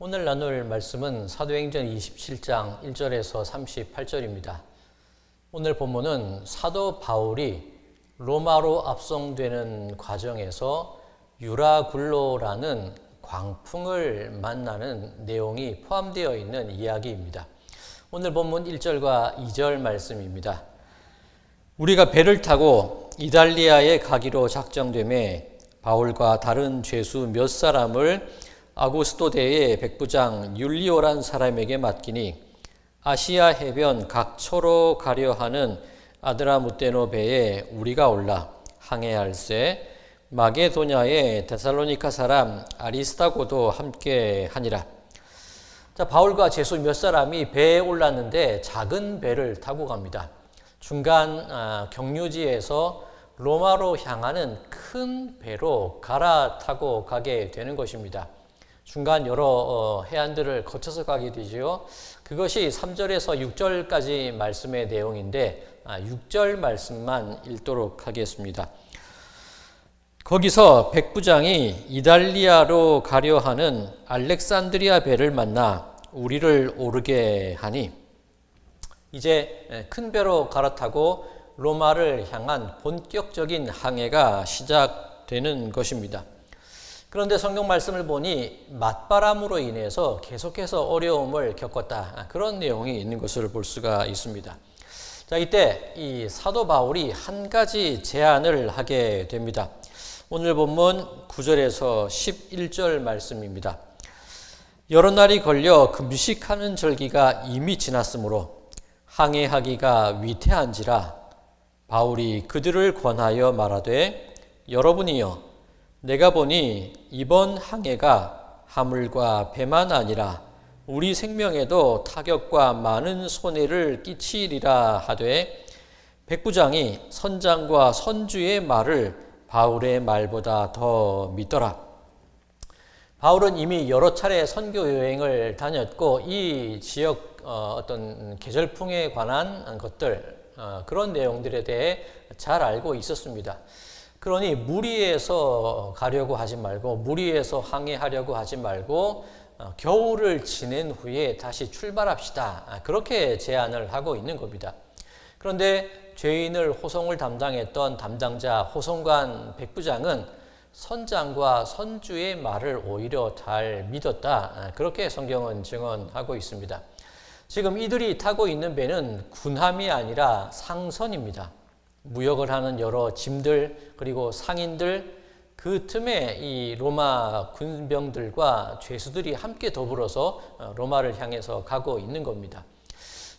오늘 나눌 말씀은 사도행전 27장 1절에서 38절입니다. 오늘 본문은 사도 바울이 로마로 압송되는 과정에서 유라굴로라는 광풍을 만나는 내용이 포함되어 있는 이야기입니다. 오늘 본문 1절과 2절 말씀입니다. 우리가 배를 타고 이달리아에 가기로 작정됨에 바울과 다른 죄수 몇 사람을 아구스토 대의 백부장 율리오란 사람에게 맡기니 아시아 해변 각초로 가려 하는 아드라무테노 배에 우리가 올라 항해할세 마게도냐의 데살로니카 사람 아리스타고도 함께 하니라. 자, 바울과 제수 몇 사람이 배에 올랐는데 작은 배를 타고 갑니다. 중간 아, 경유지에서 로마로 향하는 큰 배로 갈아타고 가게 되는 것입니다. 중간 여러 어, 해안들을 거쳐서 가게 되지요. 그것이 3절에서 6절까지 말씀의 내용인데 6절 아, 말씀만 읽도록 하겠습니다. 거기서 백부장이 이달리아로 가려 하는 알렉산드리아 배를 만나 우리를 오르게 하니 이제 큰 배로 갈아타고 로마를 향한 본격적인 항해가 시작되는 것입니다. 그런데 성경 말씀을 보니 맞바람으로 인해서 계속해서 어려움을 겪었다. 아, 그런 내용이 있는 것을 볼 수가 있습니다. 자, 이때 이 사도 바울이 한 가지 제안을 하게 됩니다. 오늘 본문 9절에서 11절 말씀입니다. 여러 날이 걸려 금식하는 절기가 이미 지났으므로 항해하기가 위태한지라 바울이 그들을 권하여 말하되 여러분이여 내가 보니 이번 항해가 하물과 배만 아니라 우리 생명에도 타격과 많은 손해를 끼치리라 하되 백부장이 선장과 선주의 말을 바울의 말보다 더 믿더라. 바울은 이미 여러 차례 선교 여행을 다녔고 이 지역 어, 떤 계절풍에 관한 것들 어, 그런 내용들에 대해 잘 알고 있었습니다. 그러니 무리해서 가려고 하지 말고 무리해서 항해하려고 하지 말고 어, 겨울을 지낸 후에 다시 출발합시다. 아, 그렇게 제안을 하고 있는 겁니다. 그런데 죄인을 호송을 담당했던 담당자 호송관 백부장은 선장과 선주의 말을 오히려 잘 믿었다. 아, 그렇게 성경은 증언하고 있습니다. 지금 이들이 타고 있는 배는 군함이 아니라 상선입니다. 무역을 하는 여러 짐들 그리고 상인들 그 틈에 이 로마 군병들과 죄수들이 함께 더불어서 어, 로마를 향해서 가고 있는 겁니다.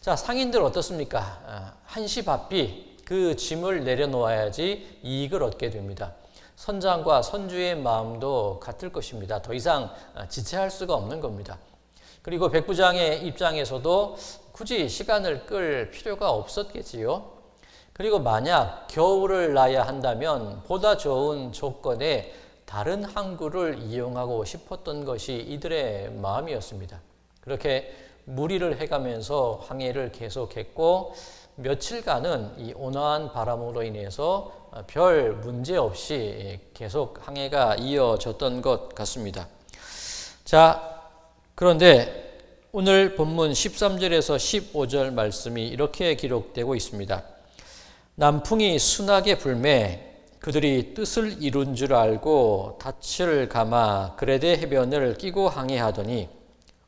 자, 상인들 어떻습니까? 아, 한시 바삐 그 짐을 내려놓아야지 이익을 얻게 됩니다. 선장과 선주의 마음도 같을 것입니다. 더 이상 아, 지체할 수가 없는 겁니다. 그리고 백부장의 입장에서도 굳이 시간을 끌 필요가 없었겠지요. 그리고 만약 겨울을 나야 한다면 보다 좋은 조건에 다른 항구를 이용하고 싶었던 것이 이들의 마음이었습니다. 그렇게 무리를 해가면서 항해를 계속했고 며칠간은 이 온화한 바람으로 인해서 별 문제 없이 계속 항해가 이어졌던 것 같습니다. 자, 그런데 오늘 본문 13절에서 15절 말씀이 이렇게 기록되고 있습니다. 남풍이 순하게 불매 그들이 뜻을 이룬 줄 알고 닻을 감아 그레데 해변을 끼고 항해하더니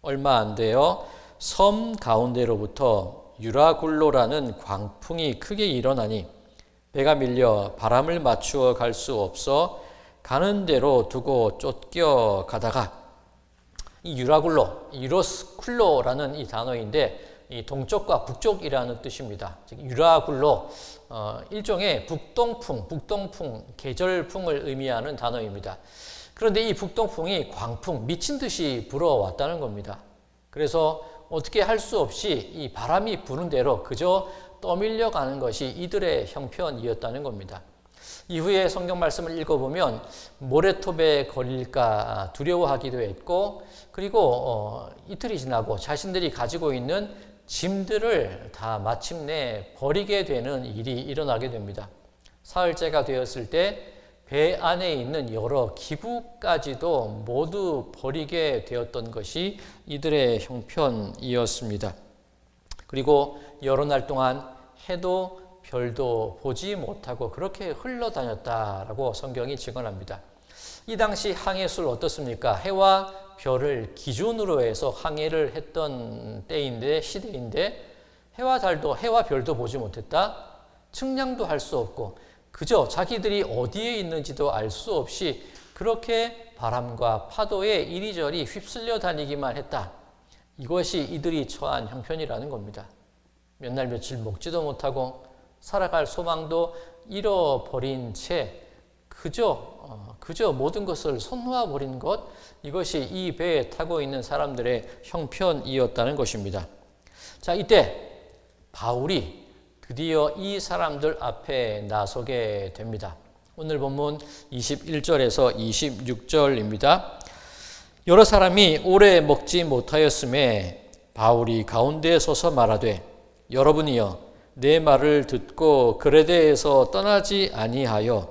얼마 안 되어 섬 가운데로부터 유라굴로라는 광풍이 크게 일어나니 배가 밀려 바람을 맞추어 갈 수 없어 가는 대로 두고 쫓겨 가다가 이 유라굴로, 유로스쿨로라는 이 단어인데 이 동쪽과 북쪽이라는 뜻입니다. 즉 유라굴로 어, 일종의 북동풍, 북동풍, 계절풍을 의미하는 단어입니다. 그런데 이 북동풍이 광풍, 미친 듯이 불어왔다는 겁니다. 그래서 어떻게 할 수 없이 이 바람이 부는 대로 그저 떠밀려 가는 것이 이들의 형편이었다는 겁니다. 이후에 성경 말씀을 읽어보면 모래톱에 걸릴까 두려워하기도 했고 그리고 어, 이틀이 지나고 자신들이 가지고 있는 짐들을 다 마침내 버리게 되는 일이 일어나게 됩니다. 사흘째가 되었을 때 배 안에 있는 여러 기구까지도 모두 버리게 되었던 것이 이들의 형편이었습니다. 그리고 여러 날 동안 해도 별도 보지 못하고 그렇게 흘러다녔다라고 성경이 증언합니다. 이 당시 항해술 어떻습니까? 해와 별을 기준으로 해서 항해를 했던 때인데 시대인데 해와 달도 해와 별도 보지 못했다. 측량도 할 수 없고 그저 자기들이 어디에 있는지도 알 수 없이 그렇게 바람과 파도에 이리저리 휩쓸려 다니기만 했다. 이것이 이들이 처한 형편이라는 겁니다. 몇 날 며칠 먹지도 못하고 살아갈 소망도 잃어버린 채 그저 어, 그저 모든 것을 손놓아 버린 것 이것이 이 배에 타고 있는 사람들의 형편이었다는 것입니다. 자 이때 바울이 드디어 이 사람들 앞에 나서게 됩니다. 오늘 본문 21절에서 26절입니다. 여러 사람이 오래 먹지 못하였음에 바울이 가운데에 서서 말하되 여러분이여 내 말을 듣고 그레데에서 떠나지 아니하여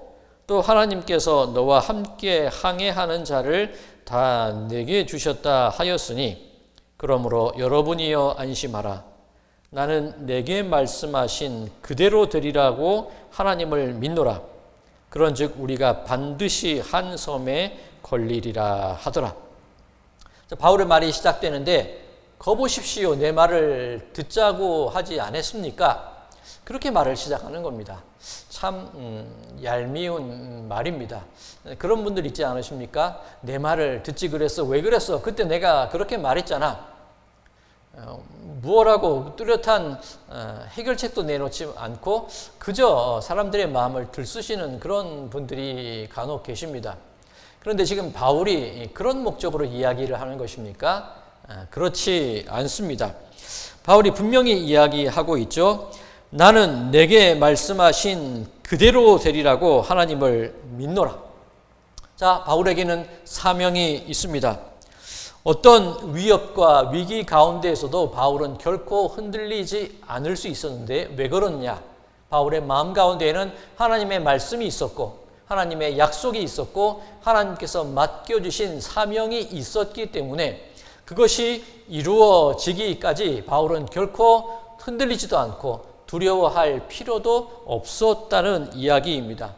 또 하나님께서 너와 함께 항해하는 자를 다 내게 주셨다 하였으니 그러므로 여러분이여 안심하라 나는 내게 말씀하신 그대로 되리라고 하나님을 믿노라 그런즉 우리가 반드시 한 섬에 걸리리라 하더라 바울의 말이 시작되는데 거보십시오 내 말을 듣자고 하지 않았습니까? 그렇게 말을 시작하는 겁니다. 참 음, 얄미운 말입니다. 그런 분들 있지 않으십니까? 내 말을 듣지 그랬어. 왜 그랬어? 그때 내가 그렇게 말했잖아. 어, 무엇라고 뚜렷한 어, 해결책도 내놓지 않고 그저 사람들의 마음을 들쑤시는 그런 분들이 간혹 계십니다. 그런데 지금 바울이 그런 목적으로 이야기를 하는 것입니까? 아, 그렇지 않습니다. 바울이 분명히 이야기하고 있죠. 나는 내게 말씀하신 그대로 되리라고 하나님을 믿노라. 자, 바울에게는 사명이 있습니다. 어떤 위협과 위기 가운데에서도 바울은 결코 흔들리지 않을 수 있었는데 왜 그러느냐? 바울의 마음 가운데에는 하나님의 말씀이 있었고 하나님의 약속이 있었고 하나님께서 맡겨주신 사명이 있었기 때문에 그것이 이루어지기까지 바울은 결코 흔들리지도 않고 두려워할 필요도 없었다는 이야기입니다.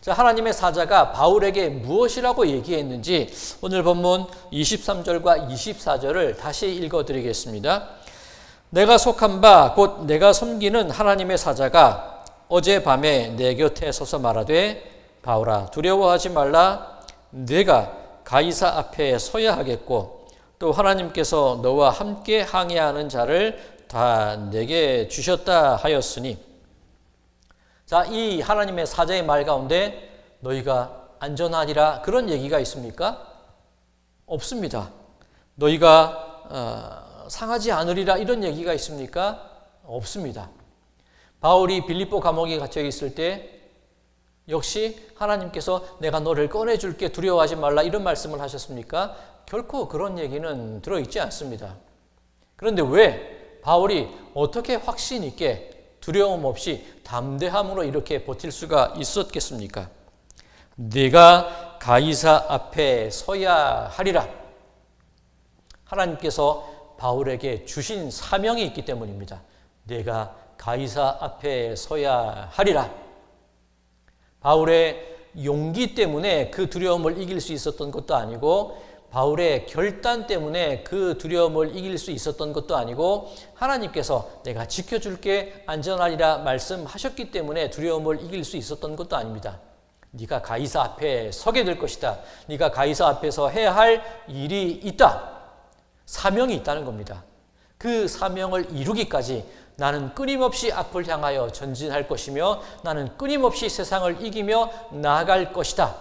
자, 하나님의 사자가 바울에게 무엇이라고 얘기했는지 오늘 본문 23절과 24절을 다시 읽어 드리겠습니다. 내가 속한 바 곧 내가 섬기는 하나님의 사자가 어젯밤에 내 곁에 서서 말하되 바울아 두려워하지 말라 내가 가이사 앞에 서야 하겠고 또 하나님께서 너와 함께 항해하는 자를 다 내게 주셨다 하였으니 자, 이 하나님의 사자의 말 가운데 너희가 안전하리라 그런 얘기가 있습니까? 없습니다. 너희가 어, 상하지 않으리라 이런 얘기가 있습니까? 없습니다. 바울이 빌립보 감옥에 갇혀 있을 때 역시 하나님께서 내가 너를 꺼내 줄게 두려워하지 말라 이런 말씀을 하셨습니까? 결코 그런 얘기는 들어 있지 않습니다. 그런데 왜 바울이 어떻게 확신 있게 두려움 없이 담대함으로 이렇게 버틸 수가 있었겠습니까? 내가 가이사 앞에 서야 하리라. 하나님께서 바울에게 주신 사명이 있기 때문입니다. 내가 가이사 앞에 서야 하리라. 바울의 용기 때문에 그 두려움을 이길 수 있었던 것도 아니고 바울의 결단 때문에 그 두려움을 이길 수 있었던 것도 아니고 하나님께서 내가 지켜줄게 안전하리라 말씀하셨기 때문에 두려움을 이길 수 있었던 것도 아닙니다. 네가 가이사 앞에 서게 될 것이다. 네가 가이사 앞에서 해야 할 일이 있다. 사명이 있다는 겁니다. 그 사명을 이루기까지 나는 끊임없이 앞을 향하여 전진할 것이며 나는 끊임없이 세상을 이기며 나아갈 것이다.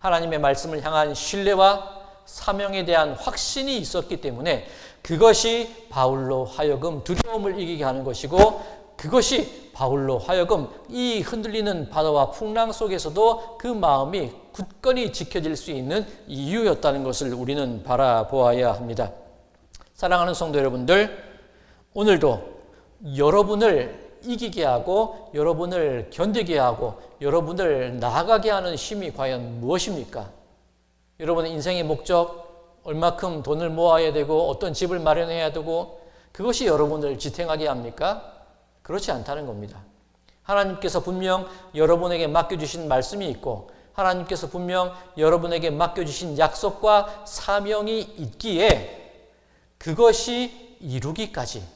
하나님의 말씀을 향한 신뢰와 사명에 대한 확신이 있었기 때문에 그것이 바울로 하여금 두려움을 이기게 하는 것이고 그것이 바울로 하여금 이 흔들리는 바다와 풍랑 속에서도 그 마음이 굳건히 지켜질 수 있는 이유였다는 것을 우리는 바라보아야 합니다. 사랑하는 성도 여러분들, 오늘도 여러분을 이기게 하고 여러분을 견디게 하고 여러분을 나아가게 하는 힘이 과연 무엇입니까? 여러분의 인생의 목적, 얼마큼 돈을 모아야 되고 어떤 집을 마련해야 되고 그것이 여러분을 지탱하게 합니까? 그렇지 않다는 겁니다. 하나님께서 분명 여러분에게 맡겨주신 말씀이 있고 하나님께서 분명 여러분에게 맡겨주신 약속과 사명이 있기에 그것이 이루기까지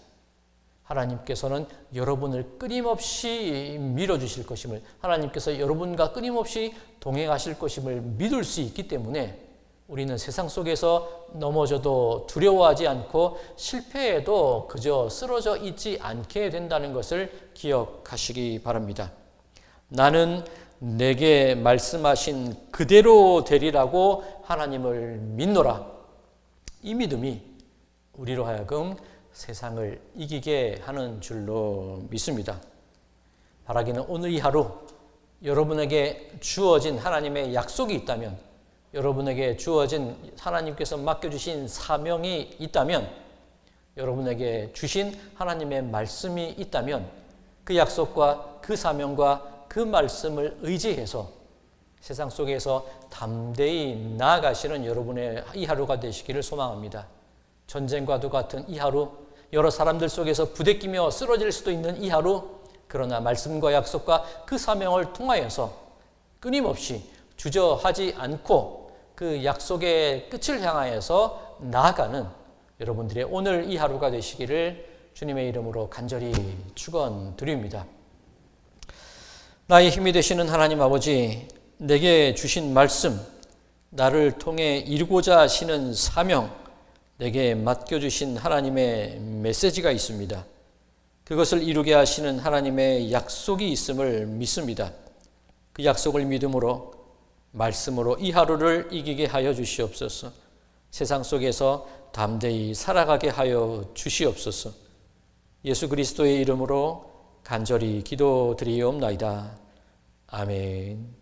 하나님께서는 여러분을 끊임없이 밀어주실 것임을 하나님께서 여러분과 끊임없이 동행하실 것임을 믿을 수 있기 때문에 우리는 세상 속에서 넘어져도 두려워하지 않고 실패해도 그저 쓰러져 있지 않게 된다는 것을 기억하시기 바랍니다. 나는 내게 말씀하신 그대로 되리라고 하나님을 믿노라. 이 믿음이 우리로 하여금 세상을 이기게 하는 줄로 믿습니다. 바라기는 오늘 이 하루 여러분에게 주어진 하나님의 약속이 있다면 여러분에게 주어진 하나님께서 맡겨주신 사명이 있다면 여러분에게 주신 하나님의 말씀이 있다면 그 약속과 그 사명과 그 말씀을 의지해서 세상 속에서 담대히 나아가시는 여러분의 이 하루가 되시기를 소망합니다. 전쟁과도 같은 이 하루, 여러 사람들 속에서 부대끼며 쓰러질 수도 있는 이 하루, 그러나 말씀과 약속과 그 사명을 통하여서 끊임없이 주저하지 않고 그 약속의 끝을 향하여서 나아가는 여러분들의 오늘 이 하루가 되시기를 주님의 이름으로 간절히 축원드립니다. 나의 힘이 되시는 하나님 아버지, 내게 주신 말씀, 나를 통해 이루고자 하시는 사명, 내게 맡겨주신 하나님의 메시지가 있습니다. 그것을 이루게 하시는 하나님의 약속이 있음을 믿습니다. 그 약속을 믿음으로 말씀으로 이 하루를 이기게 하여 주시옵소서. 세상 속에서 담대히 살아가게 하여 주시옵소서. 예수 그리스도의 이름으로 간절히 기도드리옵나이다. 아멘.